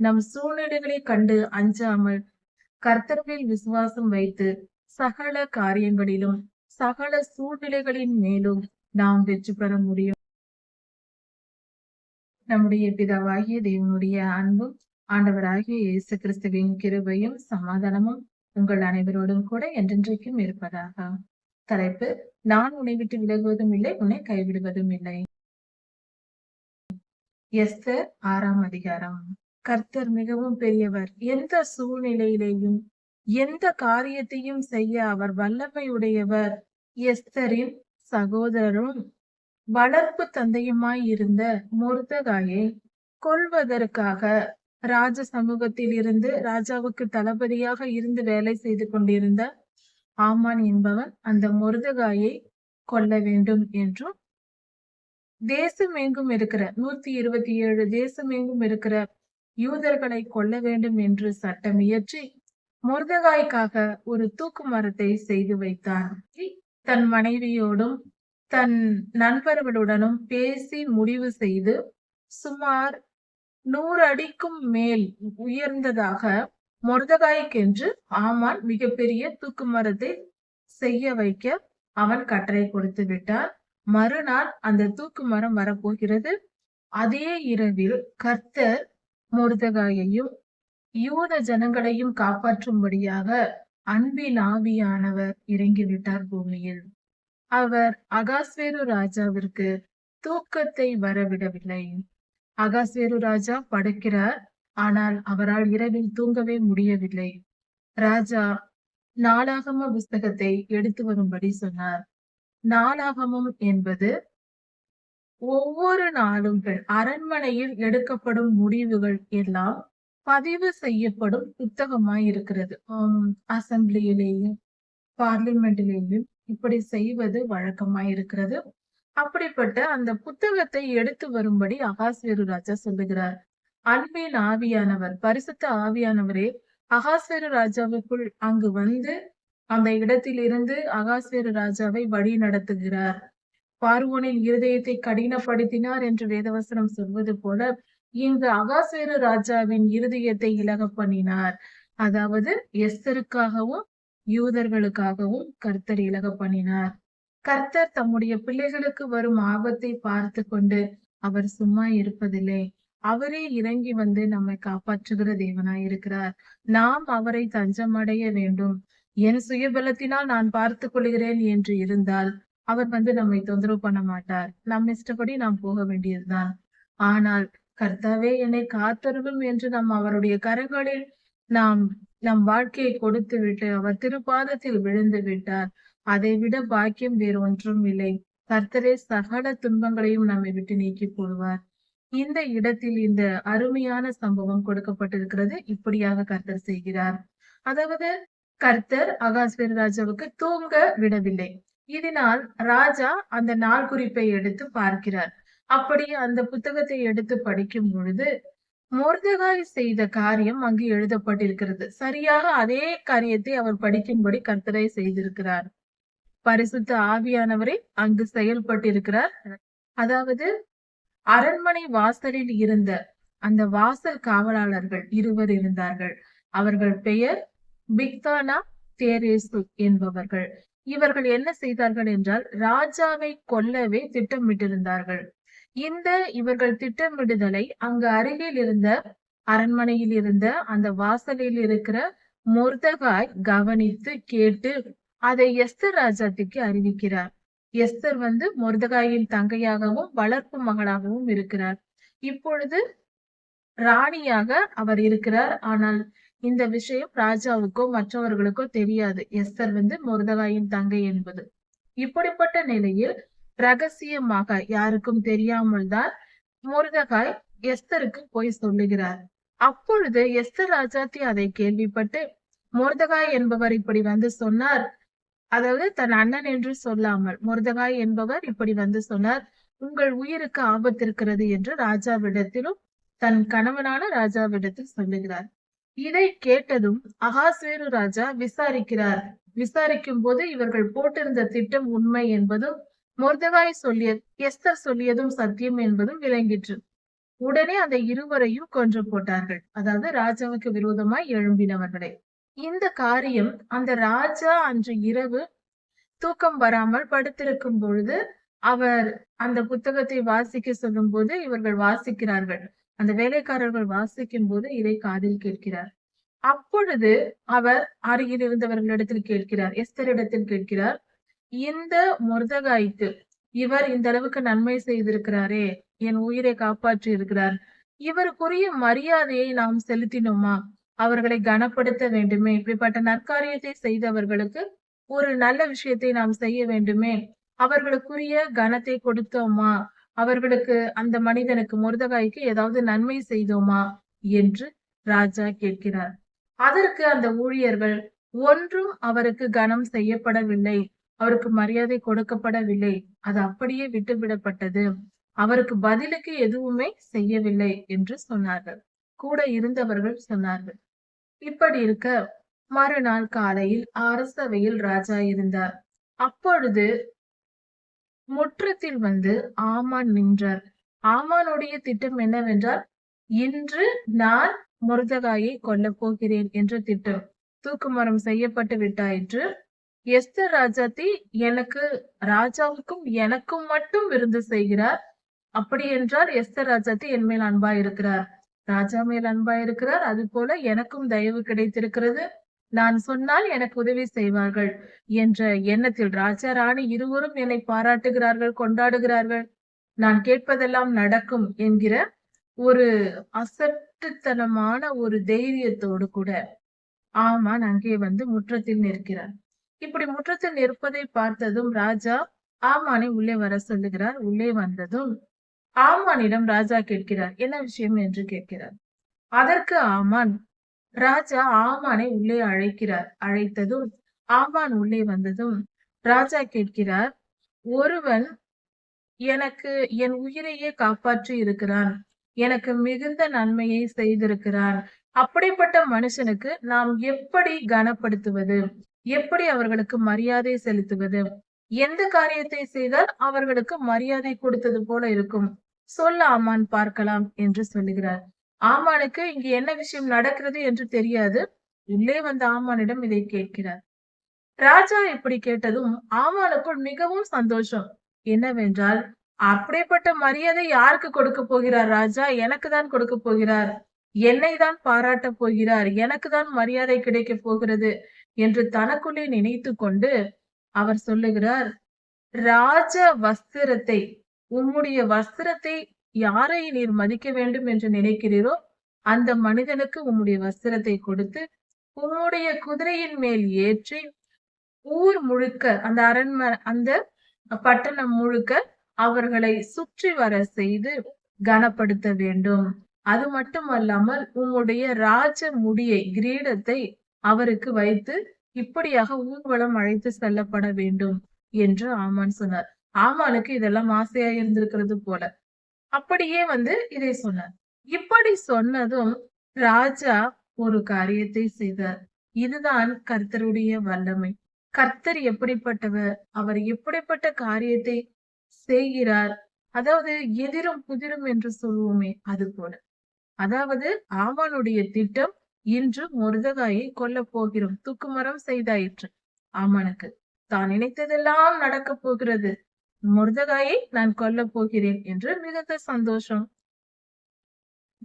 நம் சூழ்நிலைகளை கண்டு அஞ்சாமல் கர்த்தர்களில் விசுவாசம் வைத்து சகல காரியங்களிலும் சகல சூழ்நிலைகளின் மேலும் நாம் வெற்றி பெற முடியும். நம்முடைய பிதாவாகிய தேவனுடைய அன்பும் ஆண்டவராகிய இயேசு கிறிஸ்துவின் கிருபையும் சமாதானமும் உங்கள் அனைவரோடும் கூட என்றென்றைக்கும் இருப்பதாக. தலைப்பு நான் உன்னை விட்டு விலகுவதும் இல்லை உன்னை கைவிடுவதும் இல்லை. எஸ்தர் ஆறாம் அதிகாரம். கர்த்தர் மிகவும் பெரியவர். எந்த சூழ்நிலையிலேயும் எந்த காரியத்தையும் செய்ய அவர் வல்லமை உடையவர் எஸ்தரின் சகோதரரும் வளர்ப்பு தந்தையுமாய் இருந்த முருதகாயை கொள்வதற்காக ராஜ சமூகத்தில் இருந்து ராஜாவுக்கு தளபதியாக இருந்து வேலை செய்து கொண்டிருந்த ஆமான் என்பவன் அந்த முருதகாயை கொல்ல வேண்டும் என்றும் தேசம் எங்கும் இருக்கிற நூத்தி இருபத்தி ஏழு தேசம் எங்கும் இருக்கிற யூதர்களை கொல்ல வேண்டும் என்று சட்டம் இயற்றி முருதகாய்க்காக ஒரு தூக்கு மரத்தை செய்து வைத்தான் தன் மனைவியோடும் தன் நண்பர்களுடனும் பேசி முடிவு செய்து சுமார் நூறு அடிக்கும் மேல் உயர்ந்ததாக மொர்தகாய்க்கென்று ஆமான் மிகப்பெரிய தூக்கு மரத்தை செய்ய வைக்க அவன் கட்டளை கொடுத்து விட்டார் மறுநாள் அந்த தூக்கு மரம் வரப்போகிறது. அதே இரவில் கர்த்தர் முருதகாயையும் யூத ஜனங்களையும் காப்பாற்றும்படியாக அன்பில் ஆவியானவர் இறங்கிவிட்டார் பூமியில். அவர் அகாஸ்வேரு ராஜாவிற்கு தூக்கத்தை வரவிடவில்லை. அகாஸ்வேரு ராஜா படுக்கிறார் ஆனால் அவரால் இரவில் தூங்கவே முடியவில்லை. ராஜா நாளாகம புஸ்தகத்தை எடுத்து வரும்படி சொன்னார். நாளாகமம் என்பது ஒவ்வொரு நாளும் அரண்மனையில் எடுக்கப்படும் முடிவுகள் எல்லாம் பதிவு செய்யப்படும் புத்தகமாய் இருக்கிறது. அசம்பிளியிலேயும் பார்லிமெண்ட்லேயும் இப்படி செய்வது வழக்கமாய் இருக்கிறது. அப்படிப்பட்ட அந்த புத்தகத்தை எடுத்து வரும்படி அகாஸ்வேரு ராஜா சொல்லுகிறார். அன்பின் ஆவியானவர் பரிசுத்த ஆவியானவரே அகாஸ்வேரு ராஜாவுக்குள் அங்கு வந்து அந்த இடத்தில் இருந்து அகாஸ்வேரு ராஜாவை வழி நடத்துகிறார் பார்வோனின் இருதயத்தை கடினப்படுத்தினார் என்று வேதவசனம் சொல்வது போல இங்கு அகாசேரு ராஜாவின் இருதயத்தை இலக பண்ணினார். அதாவது எஸ்தருக்காகவும் யூதர்களுக்காகவும் கர்த்தர் இலக பண்ணினார். கர்த்தர் தம்முடைய பிள்ளைகளுக்கு வரும் ஆபத்தை பார்த்து கொண்டு அவர் சும்மா இருப்பதில்லை. அவரே இறங்கி வந்து நம்மை காப்பாற்றுகிற தேவனாய் இருக்கிறார். நாம் அவரை தஞ்சமடைய வேண்டும். என் சுயபலத்தினால் நான் பார்த்து கொள்கிறேன் என்று இருந்தால் அவர் வந்து நம்மை தொந்தரவு பண்ண மாட்டார். நம் இஷ்டப்படி நாம் போக வேண்டியதுதான். ஆனால் கர்த்தாவே என்னை காத்தருளும் என்று நாம் அவருடைய கரங்களில் நாம் நம் வாழ்க்கையை கொடுத்து விட்டு அவர் திருப்பாதத்தில் விழுந்து விட்டார். அதை விட பாக்கியம் வேறு ஒன்றும் இல்லை. கர்த்தரே சகல துன்பங்களையும் நம்மை விட்டு நீக்கி போடுவார். இந்த இடத்தில் இந்த அருமையான சம்பவம் கொடுக்கப்பட்டிருக்கிறது. இப்படியாக கர்த்தர் செய்கிறார். அதாவது கர்த்தர் அகாஸ்வேர் ராஜாவுக்கு தூங்க விடவில்லை. இதனால் ராஜா அந்த நாள் குறிப்பை எடுத்து பார்க்கிறார். அப்படி அந்த புத்தகத்தை எடுத்து படிக்கும் பொழுது மோர்தகாய் செய்த காரியம் அங்கு எழுதப்பட்டிருக்கிறது. சரியாக அதே காரியத்தை அவர் படிக்கும்படி கர்த்தரை செய்திருக்கிறார். பரிசுத்த ஆவியானவரை அங்கு செயல்பட்டிருக்கிறார். அதாவது அரண்மனை வாசலில் இருந்த அந்த வாசல் காவலாளர்கள் இருவர் இருந்தார்கள். அவர்கள் பெயர் பிக்தானா தேரேசு என்பவர்கள். இவர்கள் என்ன செய்தார்கள் என்றால் ராஜாவை கொல்லவே திட்டமிட்டிருந்தார்கள். இந்த இவர்கள் திட்டமிடுதலை அங்கு அருகில் இருந்த அரண்மனையில் இருந்த அந்த வாசலில் இருக்கிற முர்தகாய் கவனித்து கேட்டு அதை எஸ்தர் ராஜாத்திக்கு அறிவிக்கிறார். எஸ்தர் வந்து முர்தகாயின் தங்கையாகவும் வளர்ப்பு மகளாகவும் இருக்கிறார். இப்பொழுது ராணியாக அவர் இருக்கிறார். ஆனால் இந்த விஷயம் ராஜாவுக்கோ மற்றவர்களுக்கோ தெரியாது. எஸ்தர் வந்து முருதகாயின் தங்கை என்பது. இப்படிப்பட்ட நிலையில் ரகசியமாக யாருக்கும் தெரியாமல் தான் முருதகாய் எஸ்தருக்கு போய் சொல்லுகிறார். அப்பொழுது எஸ்தர் ராஜாத்தி அதை கேள்விப்பட்டு முருதகாய் என்பவர் இப்படி வந்து சொன்னார். அதாவது தன் அண்ணன் என்று சொல்லாமல் முருதகாய் என்பவர் இப்படி வந்து சொன்னார். உங்கள் உயிருக்கு ஆபத்து இருக்கிறது என்று ராஜாவிடத்திலும் தன் கணவனான ராஜாவிடத்தில் சொல்லுகிறார். இதை கேட்டதும் அகாஸ்வேரு ராஜா விசாரிக்கிறார். விசாரிக்கும் போது இவர்கள் போட்டிருந்த திட்டம் உண்மை என்பதும் மொர்தகாய் சொல்லிய எஸ்தர் சொல்லியதும் சத்தியம் என்பதும் விளங்கிற்று. உடனே அந்த இருவரையும் கொன்று போட்டார்கள். அதாவது ராஜாவுக்கு விரோதமாய் எழும்பினவர்களை. இந்த காரியம் அந்த ராஜா அன்று இரவு தூக்கம் வராமல் படுத்திருக்கும் பொழுது அவர் அந்த புத்தகத்தை வாசிக்க சொல்லும் போது இவர்கள் வாசிக்கிறார்கள். அந்த வேலைக்காரர்கள் வாசிக்கும் போது இதை காதில் கேட்கிறார். அப்பொழுது அவர் அருகில் இருந்தவர்களிடத்தில் கேட்கிறார். எஸ்தரிடத்தில் கேட்கிறார் இந்த முருதகாய்க்கு இவர் இந்த அளவுக்கு நன்மை செய்திருக்கிறாரே என் உயிரை காப்பாற்றி இருக்கிறார். இவருக்குரிய மரியாதையை நாம் செலுத்தினோமா? அவர்களை கனப்படுத்த வேண்டுமே. இப்படிப்பட்ட நற்காரியத்தை செய்தவர்களுக்கு ஒரு நல்ல விஷயத்தை நாம் செய்ய வேண்டுமே. அவர்களுக்குரிய கனத்தை கொடுத்தோமா? அவர்களுக்கு அந்த மனிதனுக்கு முருதகாய்க்கு ஏதாவது நன்மை செய்தோமா என்று ராஜா கேட்கிறார். அதற்கு அந்த ஊழியர்கள் ஒன்றும் அவருக்கு கனம் செய்யப்படவில்லை. அவருக்கு மரியாதை கொடுக்கப்படவில்லை. அது அப்படியே விட்டுவிடப்பட்டது. அவருக்கு பதிலுக்கு எதுவுமே செய்யவில்லை என்று சொன்னார்கள். கூட இருந்தவர்கள் சொன்னார்கள். இப்படி இருக்க. மறுநாள் காலையில் அரசவையில் ராஜா இருந்தார். அப்பொழுது முற்றத்தில் வந்து ஆமான் நின்றார். ஆமானுடைய திட்டம் என்னவென்றால் இன்று நான் முருதகாயை கொல்லப் போகிறேன் என்ற திட்டம். தூக்குமரம் செய்யப்பட்டு விட்டாயிற்று எஸ்தர் ராஜாத்தி எனக்கு ராஜாவுக்கும் எனக்கும் மட்டும் விருந்து செய்கிறார். அப்படி என்றால் எஸ்தர் ராஜாத்தி என் மேல் அன்பா இருக்கிறார் ராஜா மேல் அன்பா இருக்கிறார் அது போல எனக்கும் தயவு கிடைத்திருக்கிறது. நான் சொன்னால் எனக்கு உதவி செய்வார்கள் என்ற எண்ணத்தில் ராஜா ராணி இருவரும் என்னை பாராட்டுகிறார்கள் கொண்டாடுகிறார்கள். நான் கேட்பதெல்லாம் நடக்கும் என்கிற ஒரு அசட்டுத்தனமான ஒரு தைரியத்தோடு கூட ஆமான் அங்கே வந்து முற்றத்தில் நிற்கிறார். இப்படி முற்றத்தில் நிற்பதை பார்த்ததும் ராஜா ஆமானை உள்ளே வர சொல்லுகிறார் உள்ளே வந்ததும் ஆமானிடம் ராஜா கேட்கிறார் என்ன விஷயம் என்று கேட்கிறார். அதற்கு ஆமான் ராஜா ஆமானை உள்ளே அழைக்கிறார். அழைத்ததும் ஆமான் உள்ளே வந்ததும் ராஜா கேட்கிறார் ஒருவன் எனக்கு என் உயிரையே காப்பாற்றி இருக்கிறான். எனக்கு மிகுந்த நன்மையை செய்திருக்கிறான். அப்படிப்பட்ட மனுஷனுக்கு நாம் எப்படி கனப்படுத்துவது? எப்படி அவர்களுக்கு மரியாதை செலுத்துவது? எந்த காரியத்தை செய்தால் அவர்களுக்கு மரியாதை கொடுத்தது போல இருக்கும்? சொல்ல ஆமான் பார்க்கலாம் என்று சொல்லுகிறார். ஆமானுக்கு இங்கு என்ன விஷயம் நடக்கிறது என்று தெரியாது. உள்ளே வந்த ஆமானிடம் இதை கேட்கிறார். ராஜா இப்படி கேட்டதும் ஆமானுக்குள் மிகவும் சந்தோஷம். என்னவென்றால் அப்படிப்பட்ட மரியாதை யாருக்கு கொடுக்க போகிறார் ராஜா? எனக்கு தான் கொடுக்க போகிறார். என்னை தான் பாராட்ட போகிறார். எனக்கு தான் மரியாதை கிடைக்க போகிறது என்று தனக்குள்ளே நினைத்து கொண்டு அவர் சொல்லுகிறார் ராஜ வஸ்திரத்தை உம்முடைய வஸ்திரத்தை யாரை நீர் மதிக்க வேண்டும் என்று நினைக்கிறீரோ அந்த மனிதனுக்கு உம்முடைய வஸ்திரத்தை கொடுத்து உம்முடைய குதிரையின் மேல் ஏற்றி ஊர் முழுக்க அந்த அரண்மனை அந்த பட்டணம் முழுக்க அவர்களை சுற்றி வர செய்து கனப்படுத்த வேண்டும். அது மட்டுமல்லாமல் உம்முடைய ராஜ முடியை கிரீடத்தை அவருக்கு வைத்து இப்படியாக ஊர்வலம் அழைத்து செல்லப்பட வேண்டும் என்று ஆமான் சொன்னார். ஆமானுக்கு இதெல்லாம் ஆசையா இருந்திருக்கிறது போல. அப்படியே வந்து இதை சொன்னார். இப்படி சொன்னதும் ராஜா ஒரு காரியத்தை செய்தார். இதுதான் கர்த்தருடைய வல்லமை. கர்த்தர் எப்படிப்பட்டவர்? அவர் எப்படிப்பட்ட காரியத்தை செய்கிறார்? அதாவது எதிரும் புதிரும் என்று சொல்லுவோமே அது போல. அதாவது ஆமானுடைய திட்டம் இன்று முருதகாயை கொல்ல போகிறோம். தூக்குமரம் செய்தாயிற்று. ஆமானுக்கு தான் நினைத்ததெல்லாம் நடக்க போகிறது. முருதகாயை நான் கொல்ல போகிறேன் என்று மிகுந்த சந்தோஷம்.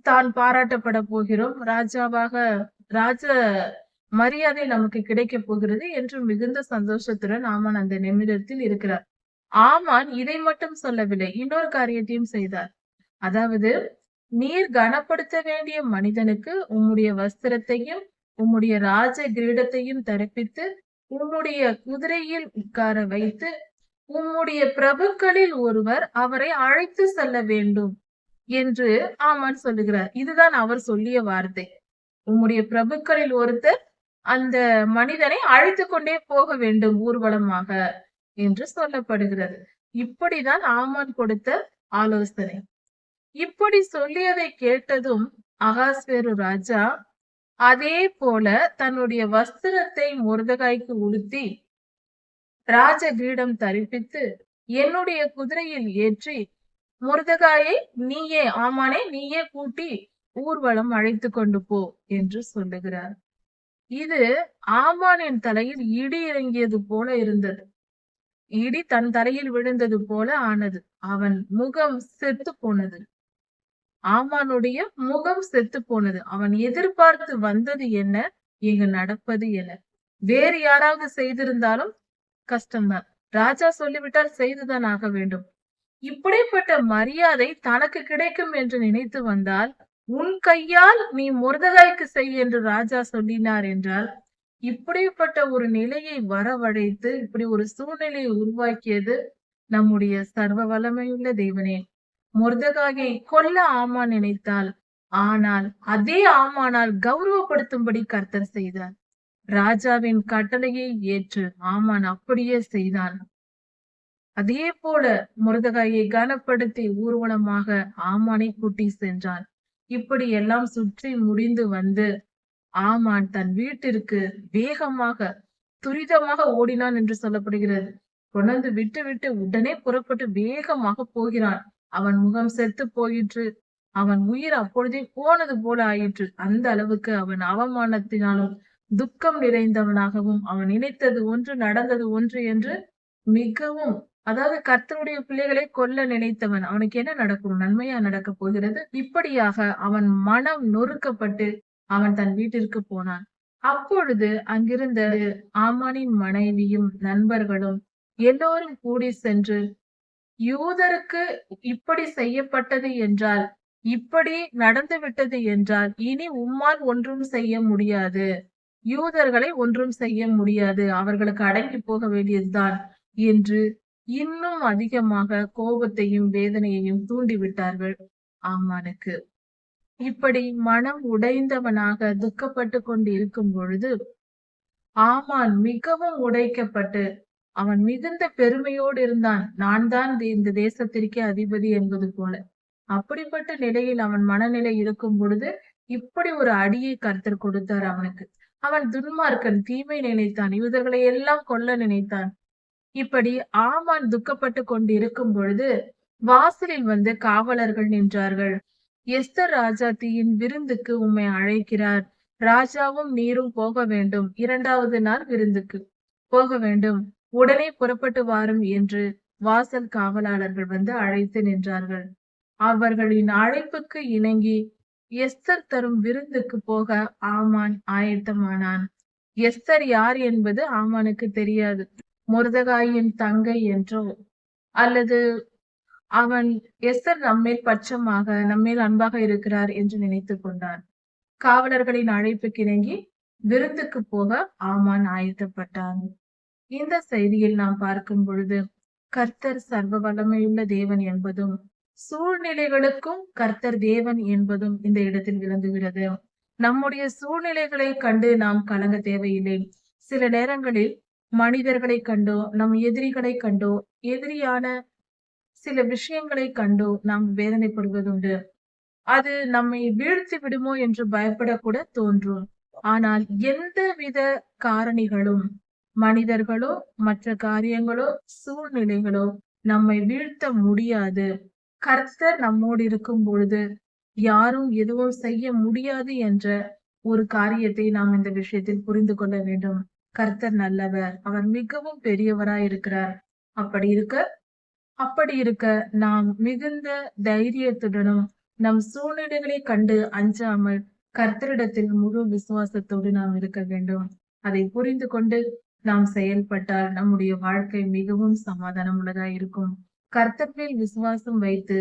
தான் பாராட்டப்பட போகிறோம். ராஜாவாக ராஜ மரியாதை நமக்கு கிடைக்க போகிறது என்று மிகுந்த சந்தோஷத்துடன் ஆமான் அந்த நிமிடத்தில் இருக்கிறார். ஆமான் இதை மட்டும் சொல்லவில்லை இன்னொரு காரியத்தையும் செய்தார். அதாவது நீர் கனப்படுத்த வேண்டிய மனிதனுக்கு உம்முடைய வஸ்திரத்தையும் உம்முடைய ராஜ கிரீடத்தையும் தரப்பித்து உம்முடைய குதிரையில் உட்கார வைத்து உம்முடைய பிரபுக்களில் ஒருவர் அவரை அழைத்து செல்ல வேண்டும் என்று ஆமான் சொல்லுகிறார். இதுதான் அவர் சொல்லிய வார்த்தை. உம்முடைய பிரபுக்களில் ஒருத்தர் அந்த மனிதனை அழைத்து கொண்டே போக வேண்டும் ஊர்வலமாக என்று சொல்லப்படுகிறது. இப்படிதான் ஆமான் கொடுத்த ஆலோசனை. இப்படி சொல்லியதை கேட்டதும் அகாஸ்வேரு ராஜா அதே போல தன்னுடைய வஸ்திரத்தை முருதகாய்க்கு உடுத்தி ராஜ கிரீடம் தரிப்பித்து என்னுடைய குதிரையில் ஏற்றி முருதகாயை நீயே ஆமானே நீயே கூட்டி ஊர்வலம் அழைத்து கொண்டு போ என்று சொல்லுகிறார். இது ஆமானின் தலையில் இடி இறங்கியது போல இருந்தது. இடி தன் தலையில் விழுந்தது போல ஆனது. அவன் முகம் செத்து போனது. ஆமானுடைய முகம் செத்து போனது. அவன் எதிர்பார்த்து வந்தது என்ன? இங்கு நடப்பது என்ன? வேறு யாராவது செய்திருந்தாலும் கஷ்டம்தான். ராஜா சொல்லிவிட்டால் செய்துதான் ஆக வேண்டும். இப்படிப்பட்ட மரியாதை தனக்கு கிடைக்கும் என்று நினைத்து வந்தால் உன் கையால் நீ முருதகாய்க்கு செய் என்று ராஜா சொல்லினார் என்றால் இப்படிப்பட்ட ஒரு நிலையை வரவழைத்து இப்படி ஒரு சூழ்நிலையை உருவாக்கியது நம்முடைய சர்வ வல்லமையுள்ள தேவனே. முருதகாயை கொல்ல ஆமா நினைத்தால் ஆனால் அதே ஆமானால் கௌரவப்படுத்தும்படி கர்த்தர் செய்தார். ராஜாவின் கட்டளையை ஏற்று ஆமான் அப்படியே செய்தான். அதே போல முருதகாயை கனப்படுத்தி ஊர்வலமாக ஆமானை கூட்டி சென்றான். இப்படி எல்லாம் சுற்றி முடிந்து வந்து ஆமான் தன் வீட்டிற்கு வேகமாக துரிதமாக ஓடினான் என்று சொல்லப்படுகிறது. கொண்டு விட்டு விட்டு உடனே புறப்பட்டு வேகமாக போகிறான். அவன் முகம் செத்து போயிற்று. அவன் உயிர் அப்பொழுதே போனது போல ஆயிற்று. அந்த அளவுக்கு அவன் அவமானத்தினாலும் துக்கம் நிறைந்தவனாகவும் அவன் நினைத்தது ஒன்று நடந்தது ஒன்று என்று மிகவும் அதாவது கர்த்தருடைய பிள்ளைகளை கொல்ல நினைத்தவன் அவனுக்கு என்ன நடக்கும் நன்மையா நடக்க போகிறது? இப்படியாக அவன் மனம் நொறுக்கப்பட்டு அவன் தன் வீட்டிற்கு போனான். அப்பொழுது அங்கிருந்த ஆமானின் மனைவியும் நண்பர்களும் எல்லோரும் கூடி சென்று யூதருக்கு இப்படி செய்யப்பட்டது என்றால் இப்படி நடந்து விட்டது என்றால் இனி உம்மால் ஒன்றும் செய்ய முடியாது. யூதர்களை ஒன்றும் செய்ய முடியாது. அவர்களுக்கு அடங்கி போக வேண்டியதுதான் என்று இன்னும் அதிகமாக கோபத்தையும் வேதனையையும் தூண்டிவிட்டார்கள் ஆமானுக்கு. இப்படி மனம் உடைந்தவனாக துக்கப்பட்டு கொண்டு இருக்கும் பொழுது ஆமான் மிகவும் உடைக்கப்பட்டு அவன் மிகுந்த பெருமையோடு இருந்தான். நான் தான் இந்த தேசத்திற்கே அதிபதி என்பது போல. அப்படிப்பட்ட நிலையில் அவன் மனநிலை இருக்கும் பொழுது இப்படி ஒரு அடியை கருத்தர் கொடுத்தார் அவனுக்கு. அவன் துன்மார்க்கன் தீமை நினைத்தான் யூதர்களை எல்லாம் கொல்ல நினைத்தான். இப்படி ஆமான் துக்கப்பட்டு கொண்டு இருக்கும் பொழுது வாசலில் வந்து காவலர்கள் நின்றார்கள். எஸ்தர் ராஜாத்தியின் விருந்துக்கு உம்மை அழைக்கிறார். ராஜாவும் நீரும் போக வேண்டும். இரண்டாவது நாள் விருந்துக்கு போக வேண்டும். உடனே புறப்பட்டு வாரும் என்று வாசல் காவலாளர்கள் வந்து அழைத்து நின்றார்கள். அவர்களின் அழைப்புக்கு இணங்கி எஸ்தர் தரும் விருந்துக்கு போக ஆமான் ஆயத்தமானான். எஸ்தர் யார் என்பது ஆமானுக்கு தெரியாது. முருதகாயின் தங்கை என்றோ அல்லது அவன் எஸ்தர் நம்மேல் பட்சமாக நம்மேல் அன்பாக இருக்கிறார் என்று நினைத்து கொண்டான். காவலர்களின் அழைப்பு கிணங்கி விருந்துக்கு போக ஆமான் ஆயத்தப்பட்டான். இந்த செய்தியில் நாம் பார்க்கும் பொழுது கர்த்தர் சர்வ வல்லமையுள்ள தேவன் என்பதும் சூழ்நிலைகளுக்கும் கர்த்தர் தேவன் என்பதும் இந்த இடத்தில் விளங்குகிறது. நம்முடைய சூழ்நிலைகளை கண்டு நாம் கலங்க தேவையில்லை. சில நேரங்களில் மனிதர்களை கண்டோ நம் எதிரிகளை கண்டோ எதிரியான சில விஷயங்களை கண்டோ நாம் வேதனைப்படுவதுண்டு. அது நம்மை வீழ்த்தி விடுமோ என்று பயப்படக்கூட தோன்றும். ஆனால் எந்த வித காரணிகளும் மனிதர்களோ மற்ற காரியங்களோ சூழ்நிலைகளோ நம்மை வீழ்த்த முடியாது. கர்த்தர் நம்மோடு இருக்கும் பொழுது யாரும் எதுவும் செய்ய முடியாது என்ற ஒரு காரியத்தை நாம் இந்த விஷயத்தில் புரிந்து கொள்ள வேண்டும். கர்த்தர் நல்லவர். அவர் மிகவும் பெரியவராய் இருக்கிறார். அப்படி இருக்க அப்படி இருக்க நாம் மிகுந்த தைரியத்துடனும் நம் சூழ்நிலைகளை கண்டு அஞ்சாமல் கர்த்தரிடத்தில் முழு விசுவாசத்தோடு நாம் இருக்க வேண்டும். அதை புரிந்து கொண்டு நாம் செயல்பட்டால் நம்முடைய வாழ்க்கை மிகவும் சமாதானம் உள்ளதா இருக்கும். கர்த்தர் விசுவாசம் வைத்து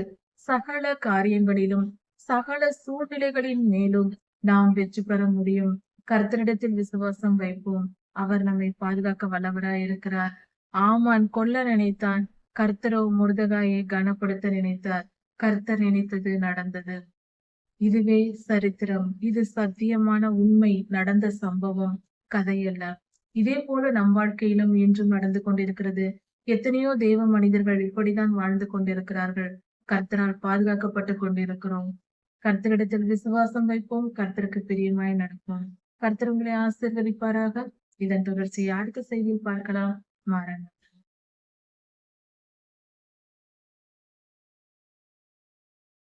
சகல காரியங்களிலும் சகல சூழ்நிலைகளின் மேலும் நாம் வெற்றி பெற முடியும். கர்த்தரிடத்தில் விசுவாசம் வைப்போம். அவர் நம்மை பாதுகாக்க வல்லவராய் இருக்கிறார். ஆமான் கொல்ல நினைத்தான். கர்த்தரோ முருதகாயை கனப்படுத்த நினைத்தார். கர்த்தர் நினைத்தது நடந்தது. இதுவே சரித்திரம். இது சத்தியமான உண்மை. நடந்த சம்பவம். கதையல்ல. இதே போல நம் வாழ்க்கையிலும் இன்றும் நடந்து கொண்டிருக்கிறது. எத்தனையோ தெய்வ மனிதர்கள் இப்படிதான் வாழ்ந்து கொண்டிருக்கிறார்கள். கர்த்தரால் பாதுகாக்கப்பட்டு கொண்டிருக்கிறோம். கர்த்தரிடத்தில் விசுவாசம் வைப்போம். கர்த்தருக்கு பிரியமாய் நடப்போம். கர்த்தர் உங்களை ஆசிர்வதிப்பாராக. இதன் தொடர்ச்சியை அடுத்த செய்தியில் பார்க்கலாம். மாறணும்